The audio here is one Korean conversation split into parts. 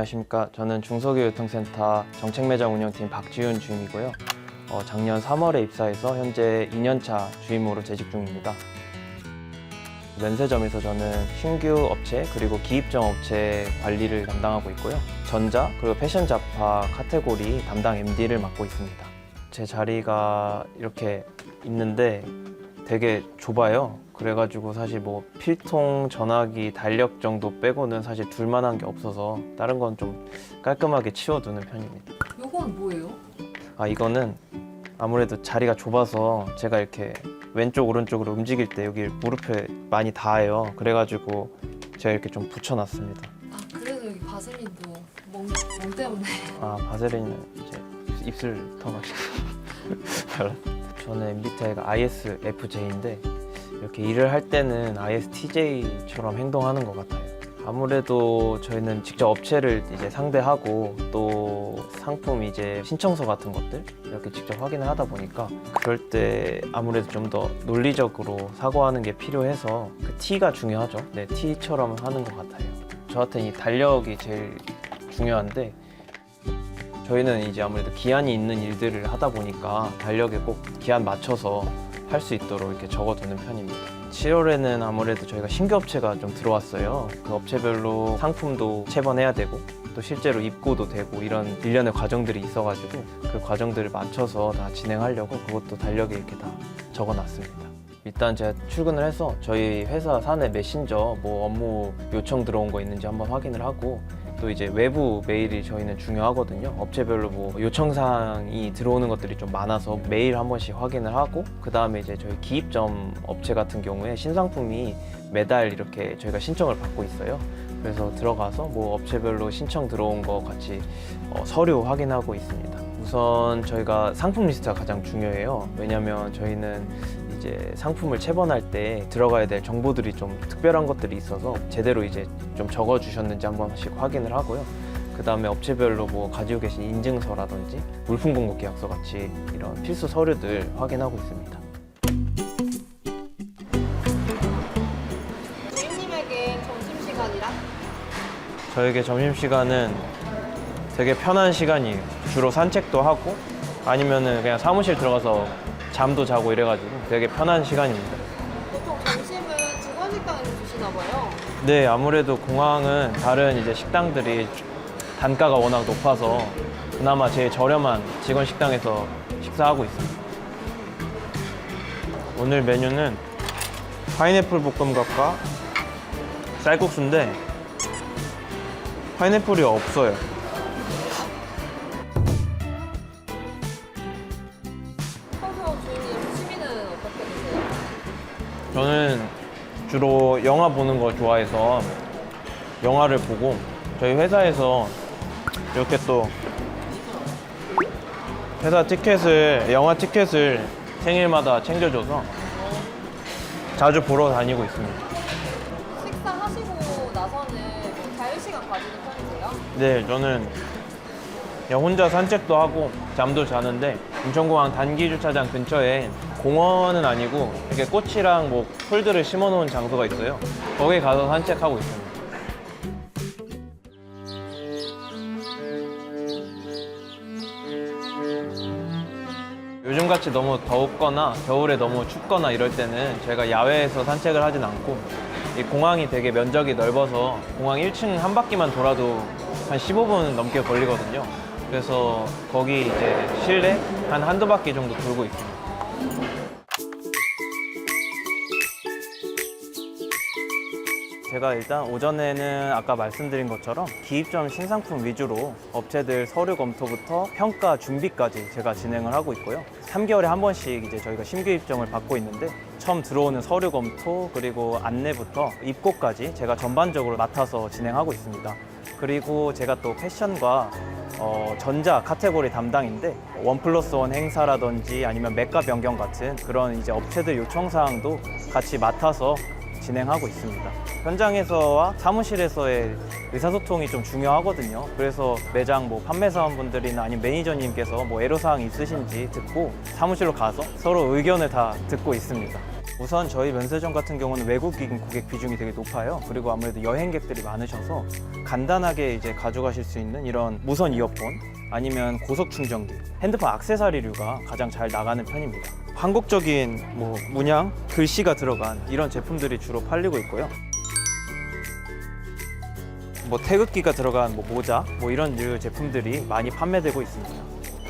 안녕하십니까. 저는 중소기교통센터 정책매장 운영팀 박지훈 주임이고요. 어, 작년 3월에 입사해서 현재 2년차 주임으로 재직 중입니다. 면세점에서 저는 신규 업체 그리고 기입점 업체 관리를 담당하고 있고요. 전자 그리고 패션 잡화 카테고리 담당 MD를 맡고 있습니다. 제 자리가 이렇게 있는데 되게 좁아요. 그래가지고 사실 뭐 필통, 전화기, 달력 정도 빼고는 사실 둘만한 게 없어서 다른 건 좀 깔끔하게 치워두는 편입니다. 요건 뭐예요? 아 이거는 아무래도 자리가 좁아서 제가 이렇게 왼쪽 오른쪽으로 움직일 때 여기 무릎에 많이 닿아요. 그래가지고 제가 이렇게 좀 붙여놨습니다. 아 그래서 여기 바세린도 멍, 멍 때문에 아 바세린은 이제 입술 터가지고 발랐습니다. 저는 MBTI가 ISFJ인데 이렇게 일을 할 때는 ISTJ처럼 행동하는 것 같아요. 아무래도 저희는 직접 업체를 이제 상대하고 또 상품 이제 신청서 같은 것들 이렇게 직접 확인을 하다 보니까 그럴 때 아무래도 좀 더 논리적으로 사고하는 게 필요해서 그 T가 중요하죠. 네, T처럼 하는 것 같아요. 저한테는 이 달력이 제일 중요한데 저희는 이제 아무래도 기한이 있는 일들을 하다 보니까 달력에 꼭 기한 맞춰서 할 수 있도록 이렇게 적어두는 편입니다. 7월에는 아무래도 저희가 신규 업체가 좀 들어왔어요. 그 업체별로 상품도 체번해야 되고 또 실제로 입고도 되고 이런 일련의 과정들이 있어가지고 그 과정들을 맞춰서 다 진행하려고 그것도 달력에 이렇게 다 적어놨습니다. 일단 제가 출근을 해서 저희 회사 사내 메신저 뭐 업무 요청 들어온 거 있는지 한번 확인을 하고 또 이제 외부 메일이 저희는 중요하거든요. 업체별로 뭐 요청사항이 들어오는 것들이 좀 많아서 메일 한 번씩 확인을 하고 그 다음에 이제 저희 기입점 업체 같은 경우에 신상품이 매달 이렇게 저희가 신청을 받고 있어요. 그래서 들어가서 뭐 업체별로 신청 들어온 거 같이 어, 서류 확인하고 있습니다. 우선 저희가 상품 리스트가 가장 중요해요. 왜냐하면 저희는 이제 상품을 체번할 때 들어가야 될 정보들이 좀 특별한 것들이 있어서 제대로 이제 좀 적어 주셨는지 한 번씩 확인을 하고요. 그 다음에 업체별로 뭐 가지고 계신 인증서라든지 물품 공급 계약서 같이 이런 필수 서류들 확인하고 있습니다. 점심시간이라? 저에게 점심시간은 되게 편한 시간이에요. 주로 산책도 하고 아니면은 그냥 사무실 들어가서 잠도 자고 이래가지고 되게 편한 시간입니다. 보통 점심은 직원 식당에서 주시나 봐요. 네, 아무래도 공항은 다른 이제 식당들이 단가가 워낙 높아서 그나마 제일 저렴한 직원 식당에서 식사하고 있습니다. 오늘 메뉴는 파인애플 볶음밥과 쌀국수인데 파인애플이 없어요. 저는 주로 영화 보는 거 좋아해서 영화를 보고 저희 회사에서 이렇게 또 회사 티켓을 영화 티켓을 생일마다 챙겨줘서 자주 보러 다니고 있습니다. 식사하시고 나서는 뭐 자유 시간 가지는 편이세요? 네, 저는 그냥 혼자 산책도 하고 잠도 자는데 인천공항 단기 주차장 근처에 공원은 아니고 이렇게 꽃이랑 뭐 풀들을 심어 놓은 장소가 있어요. 거기 가서 산책하고 있습니다. 요즘같이 너무 더웠거나 겨울에 너무 춥거나 이럴 때는 제가 야외에서 산책을 하진 않고 이 공항이 되게 면적이 넓어서 공항 1층 한 바퀴만 돌아도 한 15분 넘게 걸리거든요. 그래서 거기 이제 실내 한 한두 바퀴 정도 돌고 있습니다. 제가 일단 오전에는 아까 말씀드린 것처럼 기입점 신상품 위주로 업체들 서류 검토부터 평가 준비까지 제가 진행을 하고 있고요. 3개월에 한 번씩 이제 저희가 신규 입점을 받고 있는데 처음 들어오는 서류 검토 그리고 안내부터 입고까지 제가 전반적으로 맡아서 진행하고 있습니다. 그리고 제가 또 패션과 어, 전자 카테고리 담당인데 원 플러스 원 행사라든지 아니면 매가 변경 같은 그런 이제 업체들 요청 사항도 같이 맡아서 진행하고 있습니다. 현장에서와 사무실에서의 의사소통이 좀 중요하거든요. 그래서 매장 뭐 판매사원분들이나 아니면 매니저님께서 뭐 애로사항 있으신지 듣고 사무실로 가서 서로 의견을 다 듣고 있습니다. 우선 저희 면세점 같은 경우는 외국인 고객 비중이 되게 높아요. 그리고 아무래도 여행객들이 많으셔서 간단하게 이제 가져가실 수 있는 이런 무선 이어폰 아니면 고속 충전기, 핸드폰 액세서리류가 가장 잘 나가는 편입니다. 한국적인 뭐 문양, 글씨가 들어간 이런 제품들이 주로 팔리고 있고요. 뭐 태극기가 들어간 뭐 모자, 뭐 이런 류 제품들이 많이 판매되고 있습니다.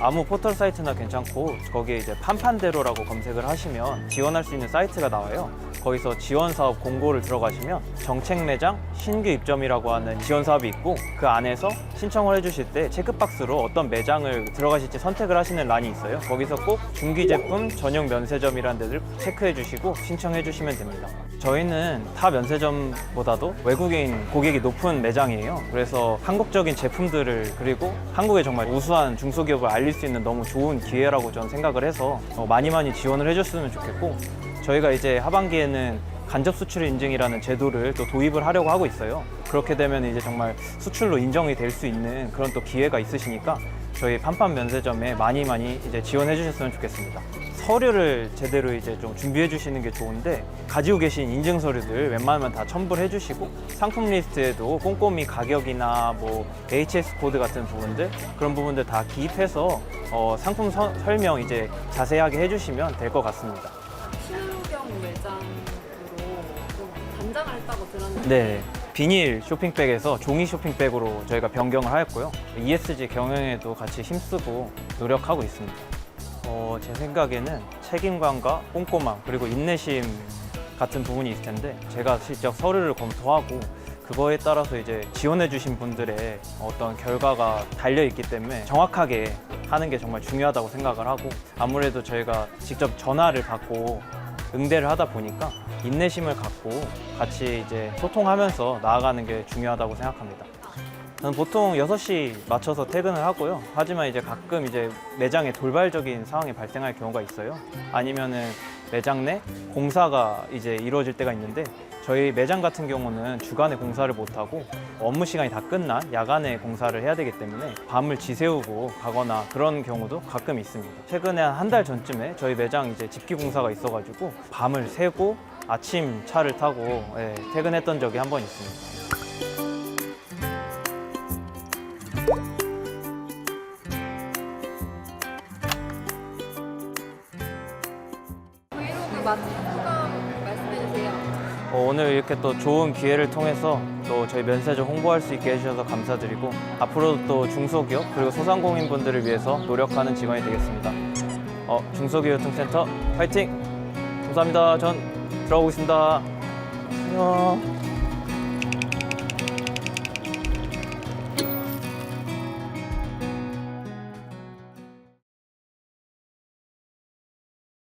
아무 포털 사이트나 괜찮고 거기에 이제 판판대로라고 검색을 하시면 지원할 수 있는 사이트가 나와요. 거기서 지원 사업 공고를 들어가시면 정책 매장 신규 입점이라고 하는 지원 사업이 있고 그 안에서 신청을 해주실 때 체크박스로 어떤 매장을 들어가실지 선택을 하시는 란이 있어요. 거기서 꼭 중기 제품 전용 면세점이라는 데를 체크해 주시고 신청해 주시면 됩니다. 저희는 타 면세점보다도 외국인 고객이 높은 매장이에요. 그래서 한국적인 제품들을 그리고 한국의 정말 우수한 중소기업을 알릴 수 있는 너무 좋은 기회라고 저는 생각을 해서 어, 많이 많이 지원을 해줬으면 좋겠고 저희가 이제 하반기에는 간접 수출 인증이라는 제도를 또 도입을 하려고 하고 있어요. 그렇게 되면 이제 정말 수출로 인정이 될 수 있는 그런 또 기회가 있으시니까 저희 판판 면세점에 많이 많이 이제 지원해 주셨으면 좋겠습니다. 서류를 제대로 이제 좀 준비해 주시는 게 좋은데 가지고 계신 인증 서류들 웬만하면 다 첨부를 해 주시고 상품 리스트에도 꼼꼼히 가격이나 뭐 HS 코드 같은 부분들 그런 부분들 다 기입해서 어, 상품 서- 설명 이제 자세하게 해 주시면 될 것 같습니다. 좀 단장을 했다고 들었는데 네. 비닐 쇼핑백에서 종이 쇼핑백으로 저희가 변경을 하였고요. ESG 경영에도 같이 힘쓰고 노력하고 있습니다. 어, 제 생각에는 책임감과 꼼꼼함 그리고 인내심 같은 부분이 있을 텐데 제가 실적 서류를 검토하고 그거에 따라서 이제 지원해 주신 분들의 어떤 결과가 달려 있기 때문에 정확하게 하는 게 정말 중요하다고 생각을 하고 아무래도 저희가 직접 전화를 받고 응대를 하다 보니까 인내심을 갖고 같이 이제 소통하면서 나아가는 게 중요하다고 생각합니다. 저는 보통 6시 맞춰서 퇴근을 하고요. 하지만 이제 가끔 이제 매장에 돌발적인 상황이 발생할 경우가 있어요. 아니면은 매장 내 공사가 이제 이루어질 때가 있는데 저희 매장 같은 경우는 주간에 공사를 못하고 업무 시간이 다 끝난 야간에 공사를 해야 되기 때문에 밤을 지새우고 가거나 그런 경우도 가끔 있습니다. 최근에 한한달 전쯤에 저희 매장 이제 집기 공사가 있어가지고 밤을 새고 아침 차를 타고 예, 퇴근했던 적이 한 번 있습니다. 소감 말씀해주세요. 어, 오늘 이렇게 또 좋은 기회를 통해서 또 저희 면세점 홍보할 수 있게 해주셔서 감사드리고 앞으로도 또 중소기업 그리고 소상공인 분들을 위해서 노력하는 직원이 되겠습니다. 어, 중소기업통센터 파이팅! 감사합니다. 전 들어가고 있습니다. 안녕.